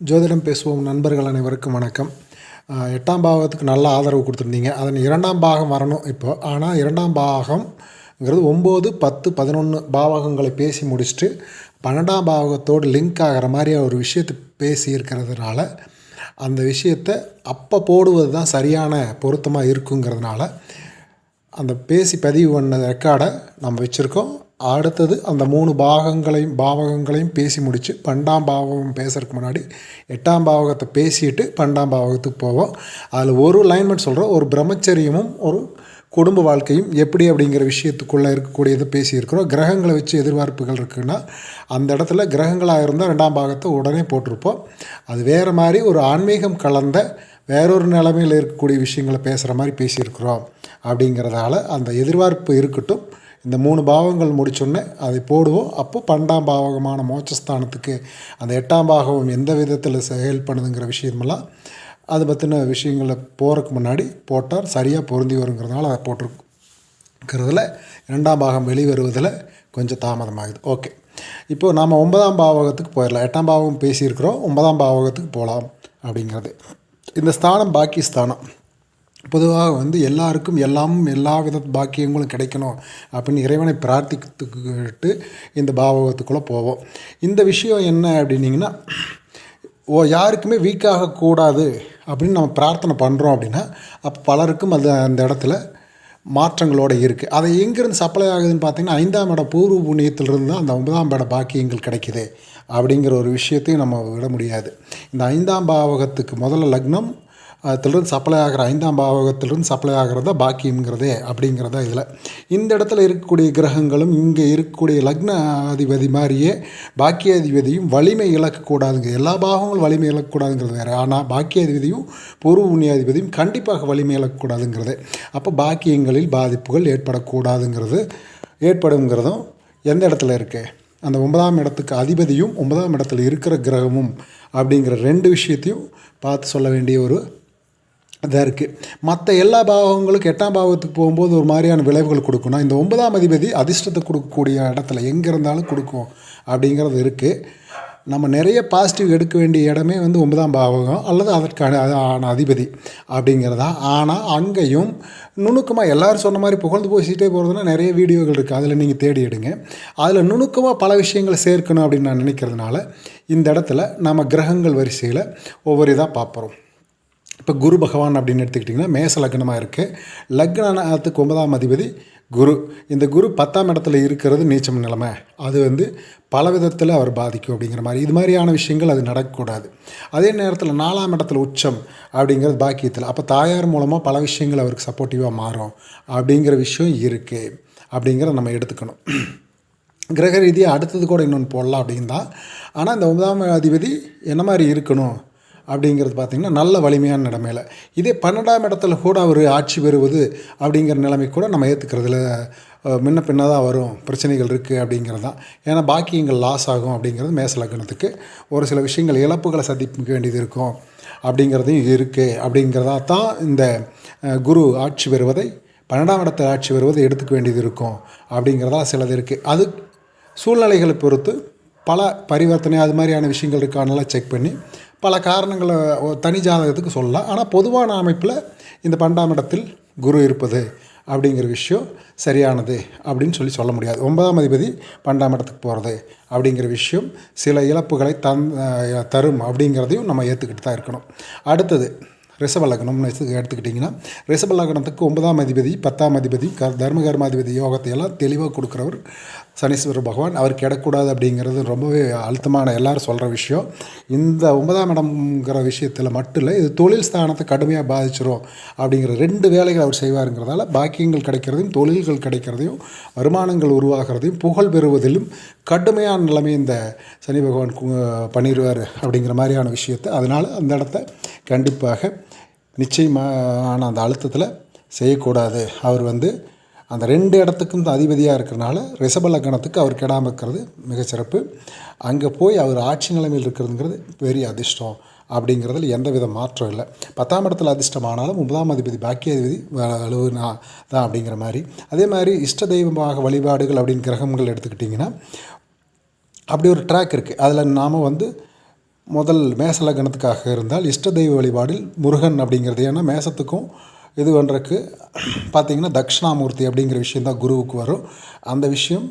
ஜோதிடம் பேசுவோம் நண்பர்கள் அனைவருக்கும் வணக்கம். எட்டாம் பாகத்துக்கு நல்ல ஆதரவு கொடுத்துருந்தீங்க. அதன் இரண்டாம் பாகம் வரணும் இப்போ. ஆனால் இரண்டாம் பாகம்ங்கிறது ஒம்பது பத்து பதினொன்று பாவகங்களை பேசி முடிச்சுட்டு பன்னெண்டாம் பாவகத்தோடு லிங்க் ஆகிற மாதிரி ஒரு விஷயத்தை பேசி இருக்கிறதுனால அந்த விஷயத்தை அப்போ போடுவது தான் சரியான பொருத்தமாக இருக்குங்கிறதுனால அந்த பேசி பதிவு பண்ண ரெக்கார்டை நம்ம வச்சுருக்கோம். அடுத்தது அந்த மூணு பாகங்களையும் பாவகங்களையும் பேசி முடித்து பன்னெண்டாம் பாவகம் பேசுறதுக்கு முன்னாடி எட்டாம் பாவகத்தை பேசிட்டு பன்னெண்டாம் பாவகத்துக்கு போவோம். அதில் ஒரு லைன்மெண்ட் சொல்கிறோம் ஒரு பிரம்மச்சரியமும் ஒரு குடும்ப வாழ்க்கையும் எப்படி அப்படிங்கிற விஷயத்துக்குள்ளே இருக்கக்கூடியது பேசியிருக்கிறோம். கிரகங்களை வச்சு எதிர்பார்ப்புகள் இருக்குன்னா அந்த இடத்துல கிரகங்களாக இருந்தால் ரெண்டாம் பாகத்தை உடனே போட்டிருப்போம். அது வேறு மாதிரி ஒரு ஆன்மீகம் கலந்த வேறொரு நிலைமையில் இருக்கக்கூடிய விஷயங்களை பேசுகிற மாதிரி பேசியிருக்கிறோம். அப்படிங்கிறதால அந்த எதிர்பார்ப்பு இருக்கட்டும் இந்த மூணு பாவங்கள் முடிச்சோடனே அதை போடுவோம். அப்போ பன்னெண்டாம் பாவகமான மோட்சஸ்தானத்துக்கு அந்த எட்டாம் பாகம் எந்த விதத்தில் செயல் பண்ணுதுங்கிற விஷயமெல்லாம் அதை பற்றின விஷயங்களை போகிறதுக்கு முன்னாடி போட்டால் சரியாக பொருந்தி வருங்கிறதுனால அதை போட்டிருக்கிறதுல இரண்டாம் பாகம் வெளிவருவதில் கொஞ்சம் தாமதமாகுது. ஓகே. இப்போது நாம் ஒன்பதாம் பாவகத்துக்கு போயிடலாம். எட்டாம் பாவகம் பேசியிருக்கிறோம். ஒன்பதாம் பாவகத்துக்கு போகலாம் அப்படிங்கிறது. இந்த ஸ்தானம் பாக்கி ஸ்தானம் பொதுவாக வந்து எல்லாருக்கும் எல்லாமும் எல்லா வித பாக்கியங்களும் கிடைக்கணும் அப்படின்னு இறைவனை பிரார்த்தித்துக்கிட்டு இந்த பாவகத்துக்குள்ளே போவோம். இந்த விஷயம் என்ன அப்படின்னிங்கன்னா ஓ யாருக்குமே வீக்காக கூடாது அப்படின்னு நம்ம பிரார்த்தனை பண்ணுறோம் அப்படின்னா அப்போ பலருக்கும் அது அந்த இடத்துல மாற்றங்களோடு இருக்குது அதை எங்கேருந்து சப்ளை ஆகுதுன்னு பார்த்தீங்கன்னா ஐந்தாம் இட பூர்வ புண்ணியத்திலிருந்து தான் அந்த ஒன்பதாம் இட பாக்கியங்கள் கிடைக்கிது அப்படிங்கிற ஒரு விஷயத்தையும் நம்ம விட முடியாது. இந்த ஐந்தாம் பாவகத்துக்கு முதல்ல லக்னம் அதிலிருந்து சப்ளை ஆகிற ஐந்தாம் பாவகத்திலிருந்து சப்ளை ஆகிறது தான் பாக்கியம்ங்கிறதே அப்படிங்கிறத இதில். இந்த இடத்துல இருக்கக்கூடிய கிரகங்களும் இங்கே இருக்கக்கூடிய லக்ன அதிபதி மாதிரியே பாக்கியாதிபதியும் வலிமை இழக்கக்கூடாதுங்க. எல்லா பாகங்களும் வலிமை இழக்கக்கூடாதுங்கிறது வேறு. ஆனால் பாக்கியாதிபதியும் பூர்வ புண்ணியாதிபதியும் கண்டிப்பாக வலிமை இழக்கக்கூடாதுங்கிறது. அப்போ பாக்கியங்களில் பாதிப்புகள் ஏற்படக்கூடாதுங்கிறது ஏற்படுங்கிறதும் எந்த இடத்துல இருக்குது அந்த ஒன்பதாம் இடத்துக்கு அதிபதியும் ஒன்பதாம் இடத்துல இருக்கிற கிரகமும் அப்படிங்கிற ரெண்டு விஷயத்தையும் பார்த்து சொல்ல வேண்டிய ஒரு இதாக இருக்குது மற்ற எல்லா பாவங்களுக்கும் எட்டாம் பாவத்துக்கு போகும்போது ஒரு மாதிரியான விளைவுகள் கொடுக்கணும். இந்த ஒன்பதாம் அதிபதி அதிர்ஷ்டத்தை கொடுக்கக்கூடிய இடத்துல எங்கே இருந்தாலும் கொடுக்கும் அப்படிங்கிறது இருக்குது நம்ம நிறைய பாசிட்டிவ் எடுக்க வேண்டிய இடமே வந்து ஒன்பதாம் பாவகம் அல்லது அதற்கான ஆன அதிபதி அப்படிங்கிறதா. ஆனால் அங்கேயும் நுணுக்கமாக எல்லோரும் சொன்ன மாதிரி புகழ்ந்து போசிட்டே போகிறதுனா நிறைய வீடியோகள் இருக்குது அதில் நீங்கள் தேடி எடுங்க. அதில் நுணுக்கமாக பல விஷயங்களை சேர்க்கணும் அப்படின்னு நான் நினைக்கிறதுனால இந்த இடத்துல நம்ம கிரகங்கள் வரிசையில் ஒவ்வொரு இதாக பார்ப்போம். இப்போ குரு பகவான் அப்படின்னு எடுத்துக்கிட்டிங்கன்னா மேச லக்னமாக இருக்குது லக்னத்துக்கு ஒன்பதாம் அதிபதி குரு. இந்த குரு பத்தாம் இடத்துல இருக்கிறது நீச்சம் நிலைமை. அது வந்து பல விதத்தில் அவர் பாதிக்கும் அப்படிங்கிற மாதிரி. இது மாதிரியான விஷயங்கள் அது நடக்கக்கூடாது. அதே நேரத்தில் நாலாம் இடத்துல உச்சம் அப்படிங்கிறது பாக்கியத்தில். அப்போ தாயார் மூலமாக பல விஷயங்கள் அவருக்கு சப்போர்ட்டிவாக மாறும் அப்படிங்கிற விஷயம் இருக்குது அப்படிங்கிறத நம்ம எடுத்துக்கணும். கிரக ரீதியாக அடுத்தது கூட இன்னொன்று போடலாம் அப்படின்னு தான் ஆனால் இந்த ஒன்பதாம் அதிபதி என்ன மாதிரி இருக்கணும்? அப்படிங்கிறது பார்த்திங்கன்னா நல்ல வலிமையான நிலைமையில். இதே பன்னெண்டாம் இடத்துல கூட அவர் ஆட்சி பெறுவது அப்படிங்கிற நிலைமை கூட நம்ம ஏற்றுக்கிறதுல முன்ன பின்ன தான் வரும். பிரச்சனைகள் இருக்குது அப்படிங்கிறது தான். ஏன்னா பாக்கியங்கள் லாஸ் ஆகும் அப்படிங்கிறது மேச லக்னத்துக்கு. ஒரு சில விஷயங்கள் இழப்புகளை சந்திக்க வேண்டியது இருக்கும் அப்படிங்கிறதையும் இருக்குது அப்படிங்கிறதா தான் இந்த குரு ஆட்சி பெறுவதை பன்னெண்டாம் இடத்தில் ஆட்சி வருவதை எடுத்துக்க வேண்டியது இருக்கும் அப்படிங்கிறதா சிலது இருக்குது அது சூழ்நிலைகளை பொறுத்து பல பரிவர்த்தனை அது மாதிரியான விஷயங்கள் இருக்கானெல்லாம் செக் பண்ணி பல காரணங்களை தனி ஜாதகத்துக்கு சொல்லலாம். ஆனால் பொதுவான அமைப்பில் இந்த பன்னெண்டாம் இடத்தில் குரு இருப்பது அப்படிங்கிற விஷயம் சரியானது அப்படின்னு சொல்லி சொல்ல முடியாது. ஒன்பதாம் அதிபதி பன்னெண்டாம் இடத்துக்கு போகிறது அப்படிங்கிற விஷயம் சில இழப்புகளை தந் தரும் அப்படிங்கிறதையும் நம்ம ஏற்றுக்கிட்டு தான் இருக்கணும். அடுத்தது ரிஷப லக்னம்னு எடுத்துக்கிட்டிங்கன்னா ரிஷப லக்னத்துக்கு ஒன்பதாம் அதிபதி பத்தாம் அதிபதி க தர்மகர்மாதிபதி யோகத்தையெல்லாம் யோகத்தை எல்லாம் தெளிவாக கொடுக்குறவர் சனீஸ்வர பகவான் அவர் கிடக்கூடாது அப்படிங்கிறது ரொம்பவே அழுத்தமான எல்லாரும் சொல்கிற விஷயம். இந்த ஒன்பதாம் இடம்ங்கிற விஷயத்தில் மட்டும் இல்லை இது தொழில் ஸ்தானத்தை கடுமையாக பாதிச்சிரும் அப்படிங்கிற ரெண்டு வேலைகள் அவர் செய்வாருங்கிறதால பாக்கியங்கள் கிடைக்கிறதையும் தொழில்கள் கிடைக்கிறதையும் வருமானங்கள் உருவாகிறதையும் புகழ் பெறுவதிலும் கடுமையான நிலைமை இந்த சனி பகவான் கு- பண்ணிடுவார் அப்படிங்கிற மாதிரியான விஷயத்தை அதனால் அந்த இடத்த கண்டிப்பாக நிச்சயமான அந்த அழுத்தத்தில் செய்யக்கூடாது. அவர் வந்து அந்த ரெண்டு இடத்துக்கும் அதிபதியாக இருக்கிறனால ரிஷப லக்னத்துக்கு அவர் கெடாமல் இருக்கிறது மிகச்சிறப்பு அங்கே போய் அவர் ஆட்சி நிலைமையில் இருக்கிறதுங்கிறது பெரிய அதிர்ஷ்டம் அப்படிங்கிறதுல எந்த வித மாற்றம் இல்லை. பத்தாம் இடத்துல அதிர்ஷ்டமானாலும் ஒன்பதாம் அதிபதி பாக்கியாதிபதி அளவுனா தான் அப்படிங்கிற மாதிரி. அதே மாதிரி இஷ்ட தெய்வமாக வழிபாடுகள் அப்படின்னு கிரகங்கள் எடுத்துக்கிட்டிங்கன்னா அப்படி ஒரு ட்ராக் இருக்குது அதில் நாம் வந்து முதல் மேச லக்னத்துக்காக இருந்தால் இஷ்ட தெய்வ வழிபாடில் முருகன் அப்படிங்கிறது. ஏன்னா மேசத்துக்கும் இது பண்ணுறக்கு பார்த்திங்கன்னா தட்சிணாமூர்த்தி அப்படிங்கிற விஷயந்தான் குருவுக்கு வரும். அந்த விஷயம்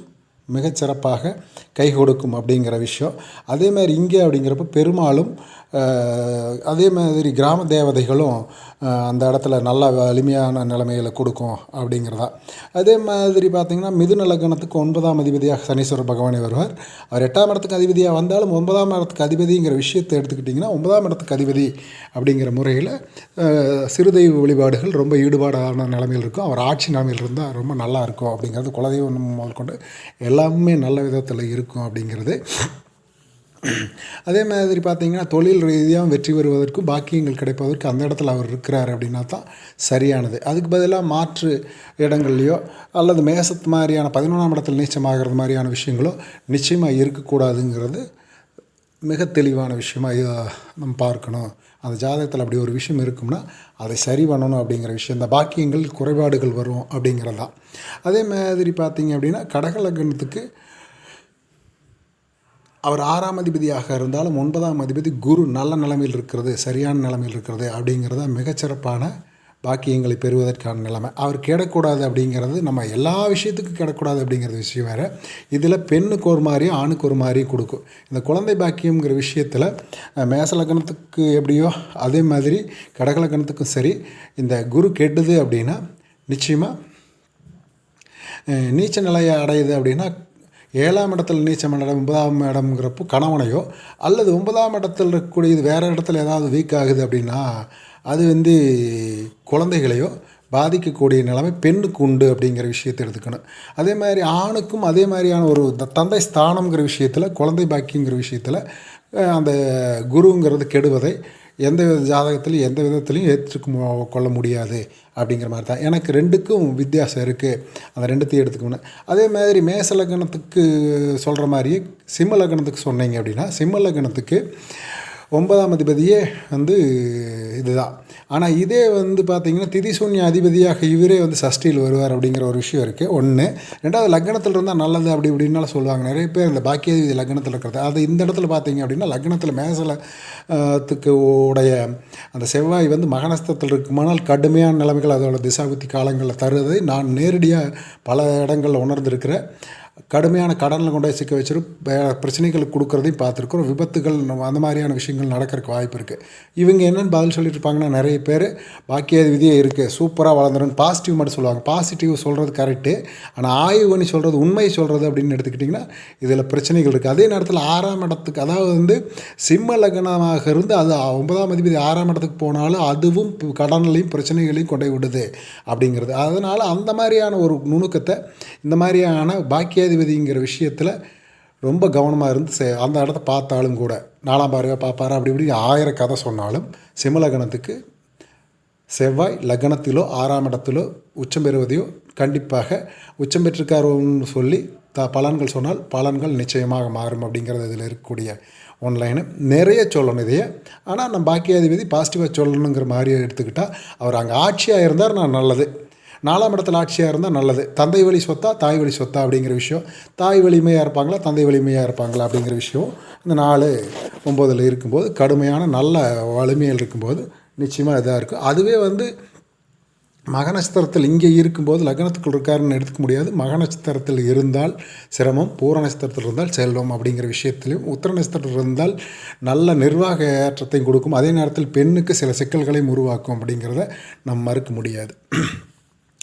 மிகச்சிறப்பாக கை கொடுக்கும் அப்படிங்கிற விஷயம். அதே மாதிரி இங்கே அப்படிங்கிறப்ப பெருமாளும் அதே மாதிரி கிராம தேவதைகளும் அந்த இடத்துல நல்ல வலிமையான நிலைமைகளை கொடுக்கும் அப்படிங்கிறதா. அதே மாதிரி பார்த்திங்கன்னா மிதுன லக்னத்துக்கு ஒன்பதாம் அதிபதியாக சனீஸ்வர பகவானே வருவார். அவர் எட்டாம் இடத்துக்கு அதிபதியாக வந்தாலும் ஒன்பதாம் இடத்துக்கு அதிபதிங்கிற விஷயத்தை எடுத்துக்கிட்டிங்கன்னா ஒன்பதாம் இடத்துக்கு அதிபதி அப்படிங்கிற முறையில் சிறுதெய்வ வழிபாடுகள் ரொம்ப ஈடுபாடான நிலைமையில் இருக்கும். அவர் ஆட்சி நிலைமையில் இருந்தால் ரொம்ப நல்லா இருக்கும் அப்படிங்கிறது குலதெய்வம் முதற்கொண்டு எல்லாமே நல்ல விதத்தில் இருக்கும் அப்படிங்கிறது. அதே மாதிரி பார்த்தீங்கன்னா தொழில் ரீதியாக வெற்றி பெறுவதற்கு பாக்கியங்கள் கிடைப்பதற்கு அந்த இடத்துல அவர் இருக்கிறார் அப்படின்னா தான் சரியானது. அதுக்கு பதிலாக மாற்று இடங்கள்லையோ அல்லது மேசத்து மாதிரியான பதினொன்றாம் இடத்துல நீச்சமாகிறது மாதிரியான விஷயங்களோ நிச்சயமாக இருக்கக்கூடாதுங்கிறது மிக தெளிவான விஷயமா இதை நம்ம பார்க்கணும். அந்த ஜாதகத்தில் அப்படி ஒரு விஷயம் இருக்கும்னா அதை சரி பண்ணணும் அப்படிங்கிற விஷயம். இந்த பாக்கியங்கள் குறைபாடுகள் வரும் அப்படிங்கிறது தான். அதே மாதிரி பார்த்தீங்க அப்படின்னா கடகலக்கணத்துக்கு அவர் ஆறாம் அதிபதியாக இருந்தாலும் ஒன்பதாம் அதிபதி குரு நல்ல நிலைமையில் இருக்கிறது சரியான நிலைமையில் இருக்கிறது அப்படிங்கிறத மிகச்சிறப்பான பாக்கியங்களை பெறுவதற்கான நிலைமை. அவர் கிடக்கூடாது அப்படிங்கிறது நம்ம எல்லா விஷயத்துக்கும் கிடக்கூடாது அப்படிங்கிறது விஷயம் வேறு. இதில் பெண்ணுக்கு ஒரு மாதிரியும் ஆணுக்கு ஒரு மாதிரியும் கொடுக்கும். இந்த குழந்தை பாக்கியங்கிற விஷயத்தில் மேசலக்கணத்துக்கு எப்படியோ அதே மாதிரி கடகலக்கணத்துக்கும் சரி இந்த குரு கெட்டுது அப்படின்னா நிச்சயமாக நீச்ச நிலையை அடையுது அப்படின்னா ஏழாம் இடத்தில் நீச்சம் இடம் ஒன்பதாம் இடம்ங்கிறப்போ கணவனையோ அல்லது ஒன்பதாம் இடத்தில் இருக்கக்கூடியது வேறு இடத்துல ஏதாவது வீக் ஆகுது அப்படின்னா அது வந்து குழந்தைகளையோ பாதிக்கக்கூடிய நிலைமை பெண்ணுக்கு உண்டு அப்படிங்கிற விஷயத்தை எடுத்துக்கணும். அதே மாதிரி ஆணுக்கும் அதே மாதிரியான ஒரு த- தந்தை ஸ்தானம்ங்கிற விஷயத்தில் குழந்தை பாக்கியங்கிற விஷயத்தில் அந்த குருங்கிறது கெடுவதை எந்த வித ஜாதகத்திலையும் எந்த விதத்துலையும் ஏற்றுக்க கொள்ள முடியாது அப்படிங்கிற மாதிரி தான். எனக்கு ரெண்டுக்கும் வித்தியாசம் இருக்குது அந்த ரெண்டுத்தையும் எடுத்துக்கணும் அதே மாதிரி மேச லக்னத்துக்கு சொல்கிற மாதிரியே சிம்ம லக்னத்துக்கு சொன்னீங்க அப்படின்னா சிம்ம லக்னத்துக்கு ஒன்பதாம் அதிபதியே வந்து இதுதான். ஆனால் இதே வந்து பார்த்திங்கன்னா திதிசூன்ய அதிபதியாக இவரே வந்து சஷ்டியில் வருவார் அப்படிங்கிற ஒரு விஷயம் இருக்குது ஒன்று ரெண்டாவது லக்னத்தில் இருந்தால் நல்லது அப்படி இப்படின்னால சொல்லுவாங்க. நிறைய பேர் இந்த பாக்கியாதிபதி லக்னத்தில் இருக்கிறது. அது இந்த இடத்துல பார்த்தீங்க அப்படின்னா லக்னத்தில் மேசலத்துக்கு உடைய அந்த செவ்வாய் வந்து மகனஸ்தத்தில் இருக்குமானால் கடுமையான நிலைமைகள் அதோட திசாபுத்தி காலங்களில் தருவதை நான் நேரடியாக பல இடங்களில் உணர்ந்திருக்கிறேன். கடுமையான கடனில் கொண்டு போய் சிக்க வச்சிடும் பிரச்சனைகளுக்கு பிரச்சனைகள் கொடுக்குறதையும் பார்த்துருக்குறோம். விபத்துகள் நம்ம அந்த மாதிரியான விஷயங்கள் நடக்கிறதுக்கு வாய்ப்பு இருக்குது இவங்க என்னென்னு பதில் சொல்லிட்டு இருப்பாங்கன்னா நிறைய பேர் பாக்கியாதி விதியே இருக்குது சூப்பராக வளர்ந்துடும் பாசிட்டிவ் மட்டும் சொல்லுவாங்க. பாசிட்டிவ் சொல்கிறது கரெக்டு ஆனால் ஆய்வு பண்ணி சொல்கிறது உண்மை சொல்கிறது அப்படின்னு எடுத்துக்கிட்டிங்கன்னா இதில் பிரச்சனைகள் இருக்குது அதே நேரத்தில் ஆறாம் இடத்துக்கு அதாவது வந்து சிம்ம லக்னமாக இருந்து அது ஒன்பதாம் அதிபதி ஆறாம் இடத்துக்கு போனாலும் அதுவும் பு- கடன்லையும் பிரச்சனைகளையும் கொண்டே விடுது அப்படிங்கிறது. அதனால் அந்த மாதிரியான ஒரு நுணுக்கத்தை இந்த மாதிரியான பாக்கிய பாக்கியாதிபதிங்கிற விஷயத்தில் ரொம்ப கவனமாக இருந்து செ- அந்த இடத்த பார்த்தாலும் கூட நாலாம் பார்வையாக பார்ப்பாரு? அப்படி இப்படி ஆயிரம் கதை சொன்னாலும் சிம்மலகணத்துக்கு செவ்வாய் லக்னத்திலோ ஆறாம் இடத்திலோ உச்சம் பெறுவதையோ கண்டிப்பாக உச்சம் பெற்றிருக்காருன்னு சொல்லி த பலன்கள் சொன்னால் பலன்கள் நிச்சயமாக மாறும் அப்படிங்கிறது இதில் இருக்கக்கூடிய ஒன்லைனு நிறைய சொல்லணும் இதையே. ஆனால் நம்ம பாக்கியாதிபதி பாசிட்டிவாக சொல்லணுங்கிற மாதிரி எடுத்துக்கிட்டால் அவர் அங்கே ஆட்சியாக இருந்தார் நான் நல்லது. நாலாம் இடத்துல ஆட்சியாக இருந்தால் நல்லது. தந்தை வழி சொத்தா தாய் வழி சொத்தா அப்படிங்கிற விஷயம். தாய் வலிமையாக இருப்பாங்களா தந்தை வலிமையாக இருப்பாங்களா அப்படிங்கிற விஷயம். இந்த நாலு ஒம்போதில் இருக்கும்போது கடுமையான நல்ல வலிமையில் இருக்கும்போது நிச்சயமாக இதாக இருக்கும். அதுவே வந்து மக இங்கே இருக்கும்போது லக்னத்துக்குள் இருக்காருன்னு எடுத்துக்க முடியாது. மக இருந்தால் சிரமம் பூர நட்சத்திரத்தில் இருந்தால் செல்வம் அப்படிங்கிற விஷயத்திலையும் உத்தர நட்சத்திரத்தில் இருந்தால் நல்ல நிர்வாக ஏற்றத்தையும் கொடுக்கும். அதே நேரத்தில் பெண்ணுக்கு சில சிக்கல்களையும் உருவாக்கும் அப்படிங்கிறத நம்ம மறுக்க முடியாது.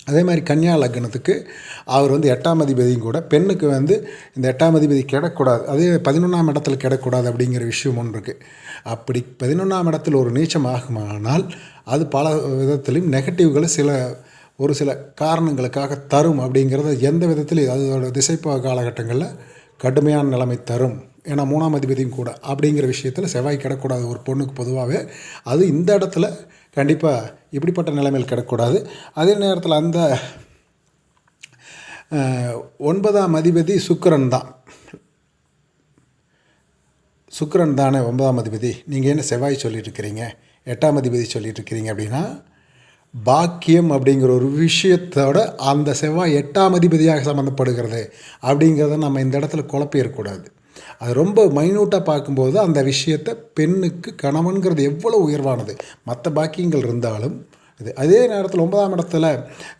அதே மாதிரி கன்னியா லக்னத்துக்கு அவர் வந்து எட்டாம் அதிபதியும் கூட பெண்ணுக்கு வந்து இந்த எட்டாம் அதிபதி கிடக்கூடாது அதே பதினொன்றாம் இடத்துல கிடக்கூடாது அப்படிங்கிற விஷயம் ஒன்று இருக்குது அப்படி பதினொன்றாம் இடத்தில் ஒரு நீச்சம் ஆகுமானால் அது பல விதத்திலையும் நெகட்டிவ்களை சில ஒரு சில காரணங்களுக்காக தரும் அப்படிங்கிறத எந்த விதத்திலையும் அதோட திசைப்பா காலகட்டங்களில் கடுமையான நிலைமை தரும். ஏன்னா மூணாம் அதிபதியும் கூட அப்படிங்கிற விஷயத்தில் செவ்வாய் கிடக்கூடாது ஒரு பொண்ணுக்கு பொதுவாகவே அது இந்த இடத்துல கண்டிப்பாக இப்படிப்பட்ட நிலைமையில் கிடக்கூடாது அதே நேரத்தில் அந்த ஒன்பதாம் அதிபதி சுக்கரன் தான். சுக்கரன் தானே ஒன்பதாம் அதிபதி. நீங்கள் என்ன செவ்வாய் சொல்லிட்டுருக்கிறீங்க? எட்டாம் அதிபதி சொல்லிட்டுருக்கிறீங்க அப்படின்னா பாக்கியம் அப்படிங்கிற ஒரு விஷயத்தோட அந்த செவ்வாய் எட்டாம் அதிபதியாக சம்மந்தப்படுகிறது அப்படிங்கிறத நம்ம இந்த இடத்துல குழப்பிடக்கூடாது. அது ரொம்ப மைன்யூட்டாக பார்க்கும்போது அந்த விஷயத்தை பெண்ணுக்கு கணவன்கிறது எவ்வளோ உயர்வானது. மற்ற பாக்கியங்கள் இருந்தாலும் இது அதே நேரத்தில் ஒன்பதாம் இடத்துல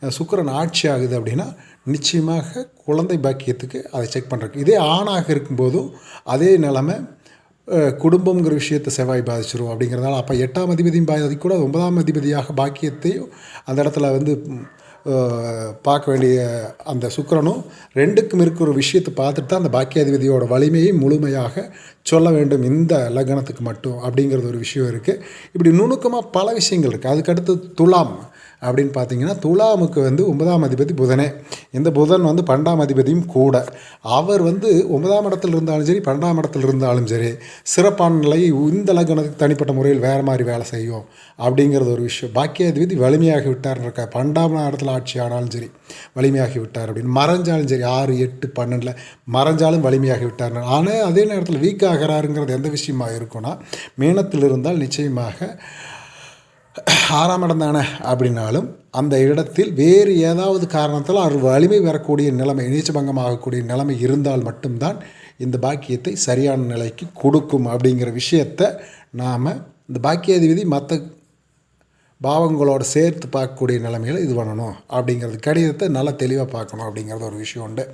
சுக்கரன் சுக்கிரன் ஆட்சி ஆகுது அப்படின்னா நிச்சயமாக குழந்தை பாக்கியத்துக்கு அதை செக் பண்ணுறதுக்கு இதே ஆணாக இருக்கும்போதும் அதே நிலமை குடும்பங்கிற விஷயத்தை செவ்வாய் பாதிச்சிரும் அப்படிங்கிறதால அப்போ எட்டாம் அதிபதியும் பாதி கூட ஒன்பதாம் அதிபதியாக பாக்கியத்தையும் அந்த இடத்துல வந்து பார்க்க வேண்டிய அந்த சுக்கரனும் ரெண்டுக்கும் இருக்கிற ஒரு விஷயத்தை பார்த்துட்டு தான் அந்த பாக்கியாதிபதியோட வலிமையை முழுமையாக சொல்ல வேண்டும் இந்த லக்னத்துக்கு மட்டும் அப்படிங்கிறது ஒரு விஷயம் இருக்குது இப்படி நுணுக்கமாக பல விஷயங்கள் இருக்குது அதுக்கடுத்து துலாம். அப்படின்னு பார்த்தீங்கன்னா துலாமுக்கு வந்து ஒன்பதாம் அதிபதி புதனே. இந்த புதன் வந்து பன்னெண்டாம் அதிபதியும் கூட. அவர் வந்து ஒன்பதாம் இடத்துல இருந்தாலும் சரி பன்னெண்டாம் இடத்துல இருந்தாலும் சரி சிறப்பான நிலை இந்த லக்னத்துக்கு தனிப்பட்ட முறையில் வேறு மாதிரி வேலை செய்யும் அப்படிங்கிறது ஒரு விஷயம். பாக்கியாதிபதி வலிமையாகி விட்டார்னு இருக்கார் பன்னெண்டாம் இடத்துல ஆட்சி ஆனாலும் சரி வலிமையாகி விட்டார் அப்படின்னு. மறைஞ்சாலும் சரி ஆறு எட்டு பன்னெண்டில் மறைஞ்சாலும் வலிமையாகி விட்டார் ஆனால் அதே நேரத்தில் வீக் ஆகிறாருங்கிறது எந்த விஷயமாக இருக்குன்னா மீனத்தில் இருந்தால் நிச்சயமாக ஆறாம் இடம் தானே அப்படின்னாலும் அந்த இடத்தில் வேறு ஏதாவது காரணத்தால் அவர் வலிமை பெறக்கூடிய நிலைமை நீச்சபங்கமாகக்கூடிய நிலைமை இருந்தால் மட்டும்தான் இந்த பாக்கியத்தை சரியான நிலைக்கு கொடுக்கும் அப்படிங்கிற விஷயத்தை நாம் இந்த பாக்கியாதிபதி மற்ற பாவங்களோட சேர்த்து பார்க்கக்கூடிய நிலைமையில் இது பண்ணணும் அப்படிங்கிறது கடிதத்தை நல்லா தெளிவாக பார்க்கணும் அப்படிங்கிறது ஒரு விஷயம் உண்டு.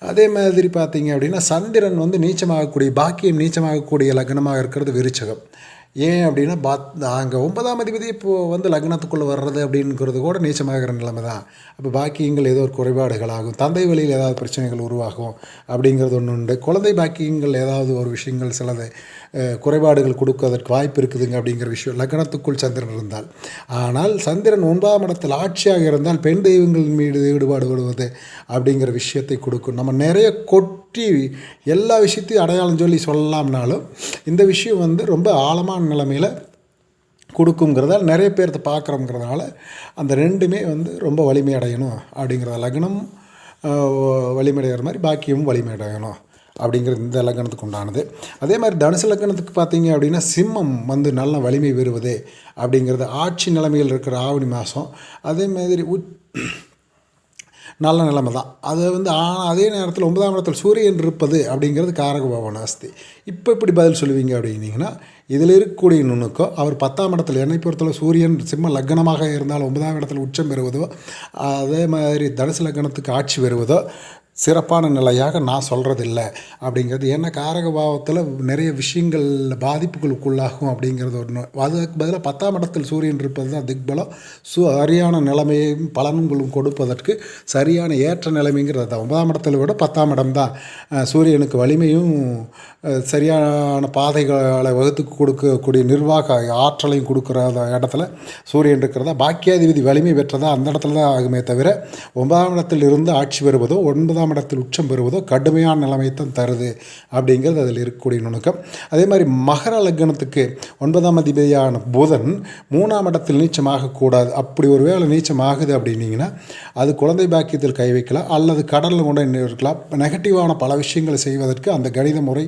அதே மாதிரி பார்த்தீங்க அப்படின்னா சந்திரன் வந்து நீச்சமாகக்கூடிய பாக்கியம் நீச்சமாகக்கூடிய லக்னமாக இருக்கிறது விருச்சகம். ஏன் அப்படின்னா பாத் அங்கே ஒன்பதாம் அதிபதி இப்போது வந்து லக்னத்துக்குள்ளே வர்றது அப்படிங்கிறது கூட நீச்சமாகிற நிலைமை தான். அப்போ பாக்கியங்கள் ஏதோ ஒரு குறைபாடுகள் ஆகும். தந்தை வழியில் ஏதாவது பிரச்சனைகள் உருவாகும் அப்படிங்கிறது ஒன்று உண்டு. குழந்தை பாக்கியங்கள் ஏதாவது ஒரு விஷயங்கள் சிலது குறைபாடுகள் கொடுக்கறதற்கு வாய்ப்பு இருக்குதுங்க அப்படிங்கிற விஷயம் லக்னத்துக்குள் சந்திரன் இருந்தால். ஆனால் சந்திரன் ஒன்பதாம் இடத்தில் ஆட்சியாக இருந்தால் பெண் தெய்வங்கள் மீது ஈடுபாடு விடுவது அப்படிங்கிற விஷயத்தை கொடுக்கும். நம்ம நிறைய சுற்றி எல்லா விஷயத்தையும் அடையாளம் சொல்லி சொல்லலாம்னாலும் இந்த விஷயம் வந்து ரொம்ப ஆழமான நிலைமையில் கொடுக்குங்கிறதால நிறைய பேர்த்த பார்க்குறோங்கிறதுனால அந்த ரெண்டுமே வந்து ரொம்ப வலிமை அடையணும் அப்படிங்கிறத லக்னம் வலிமையடைகிற மாதிரி பாக்கியமும் வலிமை அடையணும் அப்படிங்கிறது இந்த லக்னத்துக்கு உண்டானது. அதே மாதிரி தனுசு லக்னத்துக்கு பார்த்தீங்க அப்படின்னா சிம்மம் வந்து நல்ல வலிமை பெறுவது அப்படிங்கிறது ஆட்சி நிலைமையில் இருக்கிற ஆவணி மாதம் அதே மாதிரி உ நல்ல நிலைமை தான். அது வந்து ஆனால் அதே நேரத்தில் ஒன்பதாம் இடத்தில் சூரியன் இருப்பது அப்படிங்கிறது காரகபவன் அஸ்தி. இப்போ இப்படி பதில் சொல்லுவீங்க அப்படின்னீங்கன்னா இதில் இருக்கக்கூடிய நுணுக்கம் அவர் பத்தாம் இடத்துல என்னை பொறுத்தவரை சூரியன் சிம்ம லக்னமாக இருந்தால் ஒன்பதாம் இடத்தில் உச்சம் பெறுவதோ அதே மாதிரி தனுசு லக்னத்துக்கு ஆட்சி பெறுவதோ சிறப்பான நிலையாக நான் சொல்கிறதில்ல அப்படிங்கிறது ஏன்னா காரக பாவத்தில் நிறைய விஷயங்கள் பாதிப்புகளுக்குள்ளாகும் அப்படிங்கிறது ஒன்று அதுக்கு பதிலாக பத்தாம் இடத்தில் சூரியன் இருப்பது தான் திக்பலம். சு சரியான நிலைமையும் பலன்களும் கொடுப்பதற்கு சரியான ஏற்ற நிலைமைங்கிறது தான் ஒன்பதாம் இடத்துல விட பத்தாம் இடம் தான். சூரியனுக்கு வலிமையும் சரியான பாதைகளை வகுத்து கொடுக்கக்கூடிய நிர்வாக ஆற்றலையும் கொடுக்குற அந்த இடத்துல சூரியன் இருக்கிறதா? பாக்கியாதிபதி வலிமை பெற்றதா? அந்த இடத்துல தான் ஆகுமே தவிர ஒன்பதாம் இடத்தில் இருந்து ஆட்சி பெறுவதோ ஒன்பதாம் இடத்தில் உச்சம் பெறுவதோ கடுமையான நிலைமை தான் தருது அப்படிங்கிறது அதில் இருக்கக்கூடிய நுணுக்கம். அதே மாதிரி மகர லக்னத்துக்கு ஒன்பதாம் அதிபதியான புதன் மூணாம் இடத்தில் நீச்சமாக கூடாது. அப்படி ஒரு வேளை நீச்சம் ஆகுது அப்படின்னீங்கன்னா அது குழந்தை பாக்கியத்தில் கை வைக்கலாம். அல்லது கடலில் கொண்டு இருக்கலாம் நெகட்டிவான பல விஷயங்களை செய்வதற்கு அந்த கணித முறை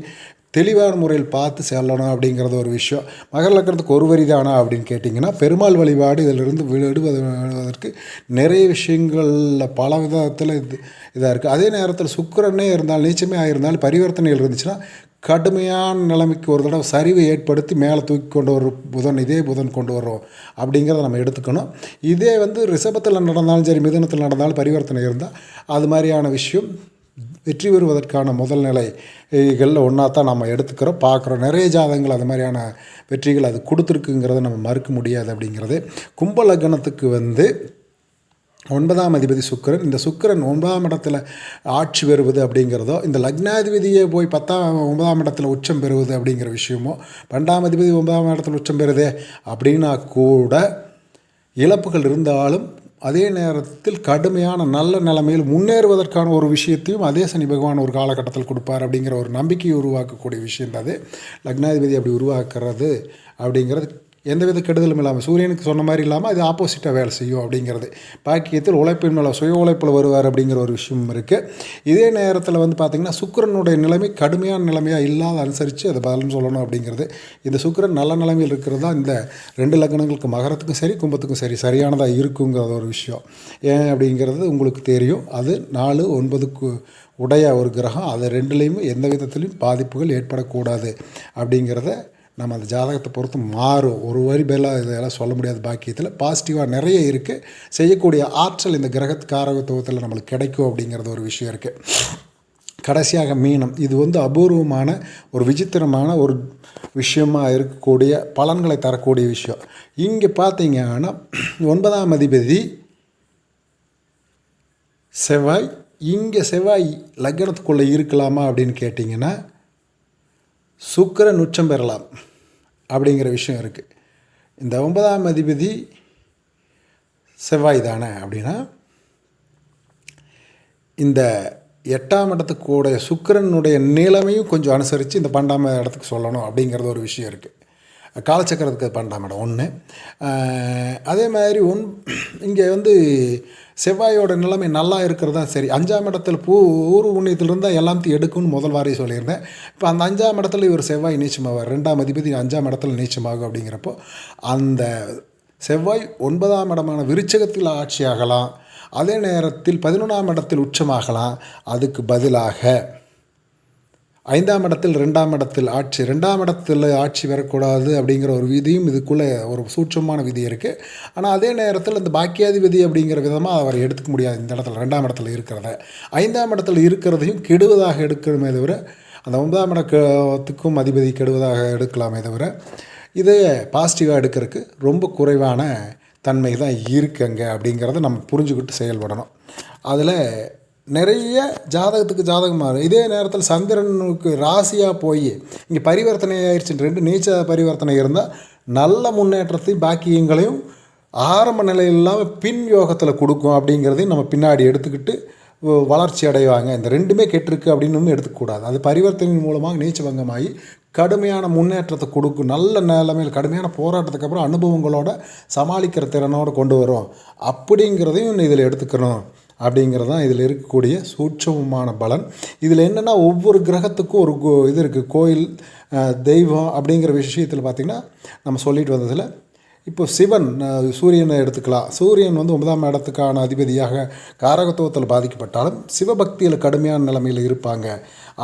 தெளிவான முறையில் பார்த்து செல்லணும் அப்படிங்கிறது ஒரு விஷயம். மகர லக்கணத்துக்கு ஒரு வரி தானா அப்படின்னு கேட்டிங்கன்னா பெருமாள் வழிபாடு இதிலிருந்து விடுவது விடுவதற்கு நிறைய விஷயங்களில் பல விதத்தில் இது இதாக இருக்குது அதே நேரத்தில் சுக்கரனே இருந்தால் நீச்சமே ஆகியிருந்தாலும் பரிவர்த்தனைகள் இருந்துச்சுன்னா கடுமையான நிலைமைக்கு ஒரு தடவை சரிவை ஏற்படுத்தி மேலே தூக்கி கொண்டு வர புதன் இதே புதன் கொண்டு வர்றோம். அப்படிங்கிறத நம்ம எடுத்துக்கணும். இதே வந்து ரிஷபத்தில் நடந்தாலும் சரி மிதனத்தில் நடந்தாலும் பரிவர்த்தனை இருந்தால் அது மாதிரியான விஷயம். வெற்றி பெறுவதற்கான முதல் நிலைகளில் ஒன்றா தான் நம்ம எடுத்துக்கிறோம். பார்க்குறோம். நிறைய ஜாதகங்கள் அது மாதிரியான வெற்றிகள் அது கொடுத்துருக்குங்கிறத நம்ம மறுக்க முடியாது அப்படிங்கிறது. கும்ப லக்னத்துக்கு வந்து ஒன்பதாம் அதிபதி சுக்கிரன். இந்த சுக்கிரன் ஒன்பதாம் இடத்துல ஆட்சி பெறுவது அப்படிங்கிறதோ இந்த லக்னாதிபதியை போய் பத்தாம் ஒன்பதாம் இடத்துல உச்சம் பெறுவது அப்படிங்கிற விஷயமோ பன்னெண்டாம் அதிபதி ஒன்பதாம் இடத்துல உச்சம் பெறுதே அப்படின்னா கூட இழப்புகள் இருந்தாலும் அதே நேரத்தில் கடுமையான நல்ல நிலைமையில் முன்னேறுவதற்கான ஒரு விஷயத்தையும் அதே சனி பகவான் ஒரு காலகட்டத்தில் கொடுப்பார் அப்படிங்கிற ஒரு நம்பிக்கையை உருவாக்கக்கூடிய விஷயம் தான் அது. லக்னாதிபதி அப்படி உருவாக்குறது அப்படிங்கிறது எந்தவித கெடுதலும் இல்லாமல் சூரியனுக்கு சொன்ன மாதிரி இல்லாமல் அது ஆப்போசிட்டாக வேலை செய்யும் அப்படிங்கிறது. பாக்கியத்தில் உழைப்பின் மேலே சுய உழைப்பில் வருவார் அப்படிங்கிற ஒரு விஷயம் இருக்குது இதே நேரத்தில் வந்து பார்த்திங்கன்னா சுக்கிரனுடைய நிலைமை கடுமையான நிலைமையாக இல்லாத அனுசரித்து அதை பதிலும் சொல்லணும் அப்படிங்கிறது. இந்த சுக்கிரன் நல்ல நிலைமையில் இருக்கிறது தான் இந்த ரெண்டு லக்னங்களுக்கு மகரத்துக்கும் சரி கும்பத்துக்கும் சரி சரியானதாக இருக்குங்கிறது ஒரு விஷயம். ஏன் அப்படிங்கிறது உங்களுக்கு தெரியும். அது நாலு ஒன்பதுக்கு உடைய ஒரு கிரகம். அது ரெண்டுலேயுமே எந்த விதத்துலையும் பாதிப்புகள் ஏற்படக்கூடாது அப்படிங்கிறத நம்ம அந்த ஜாதகத்தை பொறுத்து மாறும். ஒரு வரி பேலாக இதெல்லாம் சொல்ல முடியாத பாக்கியத்தில் பாசிட்டிவாக நிறைய இருக்குது செய்யக்கூடிய ஆற்றல் இந்த கிரகத் காரகத்துவத்தில் நம்மளுக்கு கிடைக்கும் அப்படிங்கிறது ஒரு விஷயம் இருக்குது கடைசியாக மீனம். இது வந்து அபூர்வமான ஒரு விசித்திரமான ஒரு விஷயமாக இருக்கக்கூடிய பலன்களை தரக்கூடிய விஷயம். இங்கே பார்த்தீங்கன்னா ஒன்பதாம் அதிபதி செவ்வாய். இங்கே செவ்வாய் லக்னத்துக்குள்ளே இருக்கலாமா அப்படின்னு கேட்டிங்கன்னா சுக்கரன் உச்சம் பெறலாம். அப்படிங்கிற விஷயம் இருக்குது இந்த ஒன்பதாம் அதிபதி செவ்வாய் தானே அப்படின்னா இந்த எட்டாம் இடத்துக்கு கூட சுக்கிரனுடைய நிலைமையும் கொஞ்சம் அனுசரித்து இந்த பன்னெண்டாம் இடத்துக்கு சொல்லணும் அப்படிங்கிறது ஒரு விஷயம் இருக்குது காலச்சக்கரத்துக்கு பன்னெண்டாம் இடம். ஒன்று அதே மாதிரி ஒன் இங்கே வந்து செவ்வாயோட நிலைமை நல்லா இருக்கிறதா? சரி அஞ்சாம் இடத்துல பூ ஊர் உண்ணியத்தில் இருந்தால் எல்லாத்தையும் எடுக்கும்னு முதல் வாரி சொல்லியிருந்தேன். இப்போ அந்த அஞ்சாம் இடத்துல இவர் செவ்வாய் நீச்சமாவார். ரெண்டாம் அதிபதி அஞ்சாம் இடத்துல நீச்சமாகும் அப்படிங்கிறப்போ அந்த செவ்வாய் ஒன்பதாம் இடமான விருச்சகத்தில் ஆட்சியாகலாம். அதே நேரத்தில் பதினொன்றாம் இடத்தில் உச்சமாகலாம். அதுக்கு பதிலாக ஐந்தாம் இடத்தில் ரெண்டாம் இடத்தில் ஆட்சி ரெண்டாம் இடத்தில் ஆட்சி வரக்கூடாது அப்படிங்கிற ஒரு விதியும் இதுக்குள்ளே ஒரு சூட்சமான விதி இருக்குது ஆனால் அதே நேரத்தில் இந்த பாக்கியாதிபதி அப்படிங்கிற விதமாக அவர் எடுத்துக்க முடியாது இந்த இடத்துல ரெண்டாம் இடத்துல இருக்கிறத. ஐந்தாம் இடத்துல இருக்கிறதையும் கெடுவதாக எடுக்கணுமே தவிர அந்த ஒன்பதாம் இடத்துக்கும் அதிபதி கெடுவதாக எடுக்கலாமே தவிர இதை பாசிட்டிவாக எடுக்கிறதுக்கு ரொம்ப குறைவான தன்மை தான் இருக்குங்க அப்படிங்கிறத நம்ம புரிஞ்சுக்கிட்டு செயல்படணும். அதில் நிறைய ஜாதகத்துக்கு ஜாதகம் மாறும். இதே நேரத்தில் சந்திரனுக்கு ராசியாக போய் இங்கே பரிவர்த்தனை ஆயிடுச்சு ரெண்டு நீச்ச பரிவர்த்தனை இருந்தால் நல்ல முன்னேற்றத்தையும் பாக்கியங்களையும் ஆரம்ப நிலையில் இல்லாமல் பின் யோகத்தில் கொடுக்கும் அப்படிங்கிறதையும் நம்ம பின்னாடி எடுத்துக்கிட்டு வளர்ச்சி அடைவாங்க. இந்த ரெண்டுமே கெட்டிருக்கு அப்படின்னு எடுத்துக்கூடாது அது பரிவர்த்தனை மூலமாக நீச்சபங்கமாகி கடுமையான முன்னேற்றத்தை கொடுக்கும். நல்ல நிலைமையில் கடுமையான போராட்டத்துக்கு அப்புறம் அனுபவங்களோட சமாளிக்கிற திறனோடு கொண்டு வரும். அப்படிங்கிறதையும் இதில் எடுத்துக்கணும். அப்படிங்கிறது தான் இதில் இருக்கக்கூடிய சூட்சமமான பலன். இதில் என்னென்னா ஒவ்வொரு கிரகத்துக்கும் ஒரு கோ இது இருக்குது கோயில் தெய்வம் அப்படிங்கிற விஷயத்தில் பார்த்திங்கன்னா நம்ம சொல்லிட்டு வந்ததில் இப்போ சிவன் சூரியனை எடுத்துக்கலாம். சூரியன் வந்து ஒன்பதாம் இடத்துக்கான அதிபதியாக காரகத்துவத்தில் பாதிக்கப்பட்டாலும் சிவபக்தியில் கடுமையான நிலைமையில் இருப்பாங்க.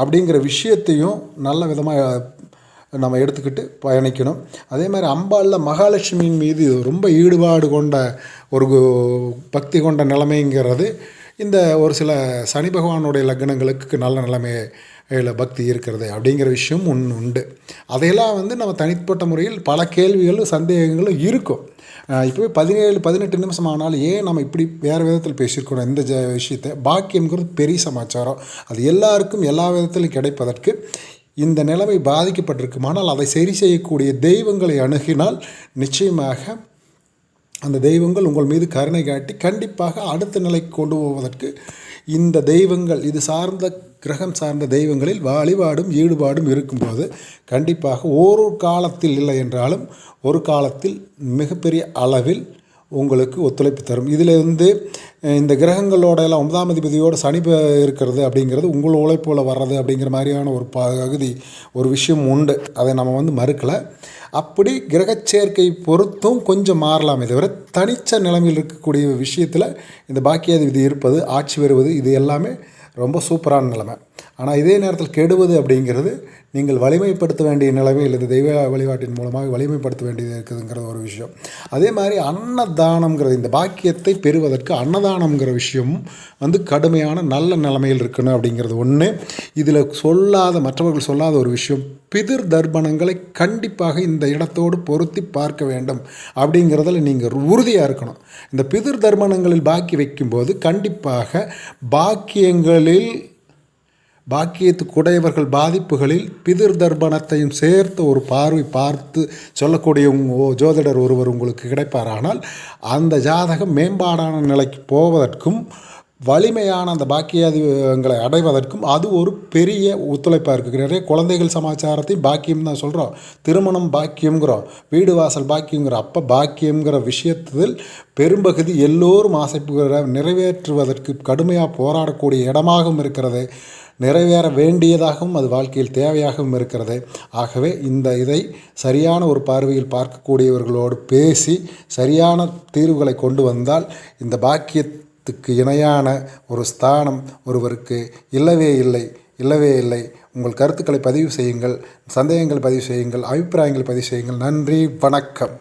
அப்படிங்கிற விஷயத்தையும் நல்ல விதமாக நம்ம எடுத்துக்கிட்டு பயணிக்கணும். அதே மாதிரி அம்பாளில் மகாலட்சுமியின் மீது ரொம்ப ஈடுபாடு கொண்ட ஒரு பக்தி கொண்ட நிலைமைங்கிறது இந்த ஒரு சில சனி பகவானுடைய லக்னங்களுக்கு நல்ல நிலைமையில் பக்தி இருக்கிறது அப்படிங்கிற விஷயம் ஒன்று உண்டு. அதையெல்லாம் வந்து நம்ம தனிப்பட்ட முறையில் பல கேள்விகளும் சந்தேகங்களும் இருக்கும். இப்போவே பதினேழு பதினெட்டு நிமிஷம் ஆனாலும் ஏன் நம்ம இப்படி வேறு விதத்தில் பேசியிருக்கிறோம் இந்த ஜ விஷயத்தை? பாக்கியங்கிறது பெரிய சமாச்சாரம். அது எல்லாருக்கும் எல்லா விதத்திலும் கிடைப்பதற்கு இந்த நிலைமை பாதிக்கப்பட்டிருக்குமானால் அதை சரி செய்யக்கூடிய தெய்வங்களை அணுகினால் நிச்சயமாக அந்த தெய்வங்கள் உங்கள் மீது கருணை காட்டி கண்டிப்பாக அடுத்த நிலைக்கு கொண்டு போவதற்கு இந்த தெய்வங்கள் இது சார்ந்த கிரகம் சார்ந்த தெய்வங்களில் வழிபாடும் ஈடுபாடும் இருக்கும்போது கண்டிப்பாக ஒரு காலத்தில் இல்லை என்றாலும் ஒரு காலத்தில் மிகப்பெரிய அளவில் உங்களுக்கு ஒத்துழைப்பு தரும். இதில் வந்து இந்த கிரகங்களோட எல்லாம் ஒன்பதாம் அதிபதியோடு சனி இருக்கிறது அப்படிங்கிறது உங்கள் உழைப்பில் வர்றது அப்படிங்கிற மாதிரியான ஒரு பகுதி ஒரு விஷயம் உண்டு. அதை நம்ம வந்து மறுக்கலை. அப்படி கிரகச்சேர்க்கை பொறுத்தும் கொஞ்சம் மாறலாமே தவிர தனிச்ச நிலைமையில் இருக்கக்கூடிய விஷயத்தில் இந்த பாக்கியாதிபதி இருப்பது ஆட்சி வருவது இது எல்லாமே ரொம்ப சூப்பரான நிலைமை. ஆனால் இதே நேரத்தில் கெடுவது அப்படிங்கிறது நீங்கள் வலிமைப்படுத்த வேண்டிய நிலைமையில் இந்த தெய்வ வழிபாட்டின் மூலமாக வலிமைப்படுத்த வேண்டியது இருக்குதுங்கிற ஒரு விஷயம். அதே மாதிரி அன்னதானங்கிறது இந்த பாக்கியத்தை பெறுவதற்கு அன்னதானம்ங்கிற விஷயம் வந்து கடுமையான நல்ல நிலைமையில் இருக்கணும் அப்படிங்கிறது ஒன்று இதில் சொல்லாத மற்றவர்கள் சொல்லாத ஒரு விஷயம் பிதிர் தர்ப்பணங்களை கண்டிப்பாக இந்த இடத்தோடு பொருத்தி பார்க்க வேண்டும் அப்படிங்கிறதுல நீங்கள் உறுதியாக இருக்கணும். இந்த பிதிர் தர்ப்பணங்களில் பாக்கி வைக்கும்போது கண்டிப்பாக பாக்கியங்களில் பாக்கியத்துக்குடையவர்கள் பாதிப்புகளில் பிதிர் தர்ப்பணத்தையும் சேர்த்து ஒரு பார்வை பார்த்து சொல்லக்கூடிய ஜோதிடர் ஒருவர் உங்களுக்கு கிடைப்பாரானால் அந்த ஜாதகம் மேம்பாடான நிலைக்கு போவதற்கும் வலிமையான அந்த பாக்கியாதிகளை அடைவதற்கும் அது ஒரு பெரிய ஒத்துழைப்பாக இருக்குது நிறைய குழந்தைகள் சமாச்சாரத்தையும் பாக்கியம் தான் சொல்கிறோம் திருமணம் பாக்கியங்கிறோம் வீடு வாசல் பாக்கியங்கிறோம் அப்போ பாக்கியங்கிற விஷயத்தில் பெரும்பகுதி எல்லோரும் ஆசைப்படுகிற நிறைவேற்றுவதற்கு கடுமையாக போராடக்கூடிய இடமாகவும் இருக்கிறது. நிறைவேற வேண்டியதாகவும் அது வாழ்க்கையில் தேவையாகவும் இருக்கிறது. ஆகவே இந்த இதை சரியான ஒரு பார்வையில் பார்க்கக்கூடியவர்களோடு பேசி சரியான தீர்வுகளை கொண்டு வந்தால் இந்த பாக்கியத்துக்கு இணையான ஒரு ஸ்தானம் ஒருவருக்கு இல்லவே இல்லை இல்லவே இல்லை. உங்கள் கருத்துக்களை பதிவு செய்யுங்கள் சந்தேகங்கள் பதிவு செய்யுங்கள் அபிப்பிராயங்களை பதிவு செய்யுங்கள். நன்றி வணக்கம்.